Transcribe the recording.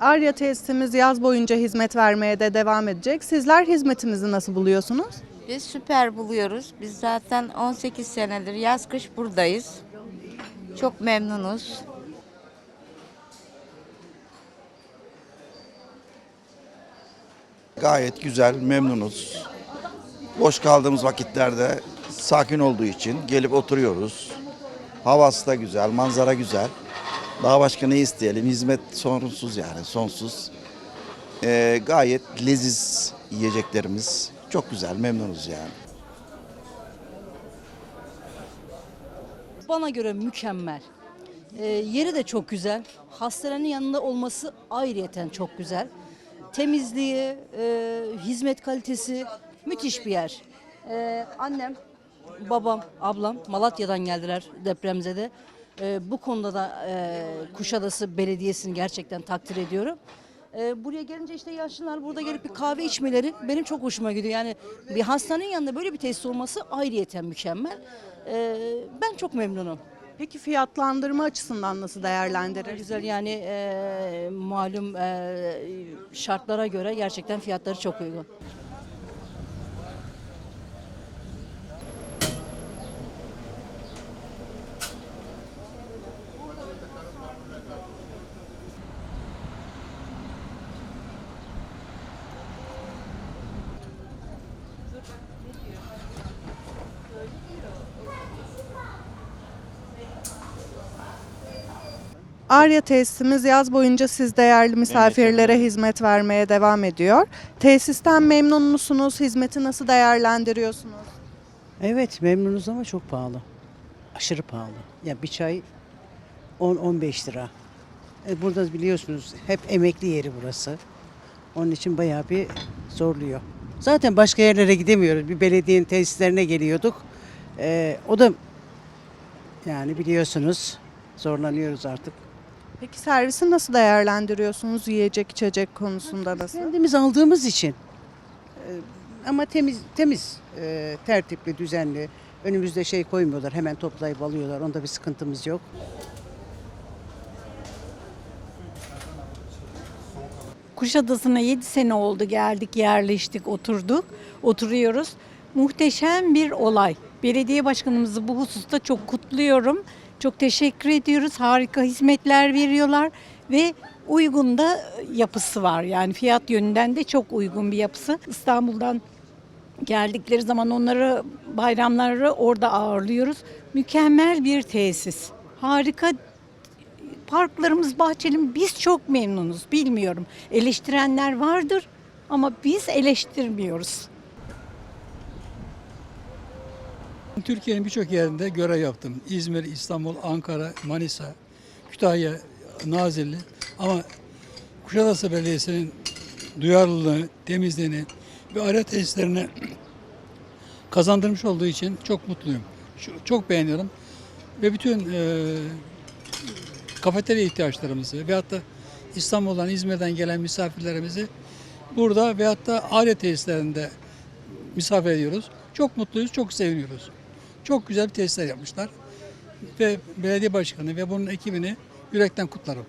Arya tesisimiz yaz boyunca hizmet vermeye de devam edecek. Sizler hizmetimizi nasıl buluyorsunuz? Biz süper buluyoruz. Biz zaten 18 senedir yaz kış buradayız. Çok memnunuz. Gayet güzel, memnunuz. Boş kaldığımız vakitlerde sakin olduğu için gelip oturuyoruz. Havası da güzel, manzara güzel. Daha başka ne isteyelim? Hizmet sonsuz yani, sonsuz. Ee, gayet leziz yiyeceklerimiz. Çok güzel, memnunuz yani. Bana göre mükemmel. Ee, yeri de çok güzel. Hastanenin yanında olması ayrıyeten çok güzel. Temizliği, e, hizmet kalitesi müthiş bir yer. Ee, annem, babam, ablam Malatya'dan geldiler depremzede. Ee, bu konuda da e, Kuşadası Belediyesi'ni gerçekten takdir ediyorum. Ee, buraya gelince işte yaşlılar burada gelip bir kahve içmeleri benim çok hoşuma gidiyor. Yani bir hastanenin yanında böyle bir tesis olması ayrıyeten mükemmel. Ee, ben çok memnunum. Peki fiyatlandırma açısından nasıl değerlendirir? Güzel yani e, malum e, şartlara göre gerçekten fiyatları çok uygun. Arya tesisimiz yaz boyunca siz değerli misafirlere hizmet vermeye devam ediyor. Tesisten memnun musunuz? Hizmeti nasıl değerlendiriyorsunuz? Evet memnunuz ama çok pahalı. Aşırı pahalı. Ya bir çay 10-15 lira. E, burada biliyorsunuz hep emekli yeri burası. Onun için bayağı bir zorluyor. Zaten başka yerlere gidemiyoruz. Bir belediyenin tesislerine geliyorduk. E, o da yani biliyorsunuz zorlanıyoruz artık. Peki servisi nasıl değerlendiriyorsunuz? Yiyecek içecek konusunda nasıl? Kendimiz aldığımız için. E, ama temiz, temiz, e, tertipli, düzenli. Önümüzde şey koymuyorlar, hemen toplayıp alıyorlar. Onda bir sıkıntımız yok. Kuşadası'na 7 sene oldu geldik, yerleştik, oturduk, oturuyoruz. Muhteşem bir olay. Belediye başkanımızı bu hususta çok kutluyorum. Çok teşekkür ediyoruz. Harika hizmetler veriyorlar ve uygun da yapısı var. Yani fiyat yönünden de çok uygun bir yapısı. İstanbul'dan geldikleri zaman onları bayramları orada ağırlıyoruz. Mükemmel bir tesis. Harika parklarımız, bahçelim biz çok memnunuz. Bilmiyorum. Eleştirenler vardır ama biz eleştirmiyoruz. Türkiye'nin birçok yerinde görev yaptım. İzmir, İstanbul, Ankara, Manisa, Kütahya, Nazilli. Ama Kuşadası Belediyesi'nin duyarlılığını, temizliğini ve alet tesislerini kazandırmış olduğu için çok mutluyum. Çok beğeniyorum. Ve bütün e, kafeterya ihtiyaçlarımızı veyahut da İstanbul'dan, İzmir'den gelen misafirlerimizi burada veyahut da alet tesislerinde misafir ediyoruz. Çok mutluyuz, çok seviniyoruz. Çok güzel bir tesisler yapmışlar. Ve belediye başkanı ve bunun ekibini yürekten kutlarım.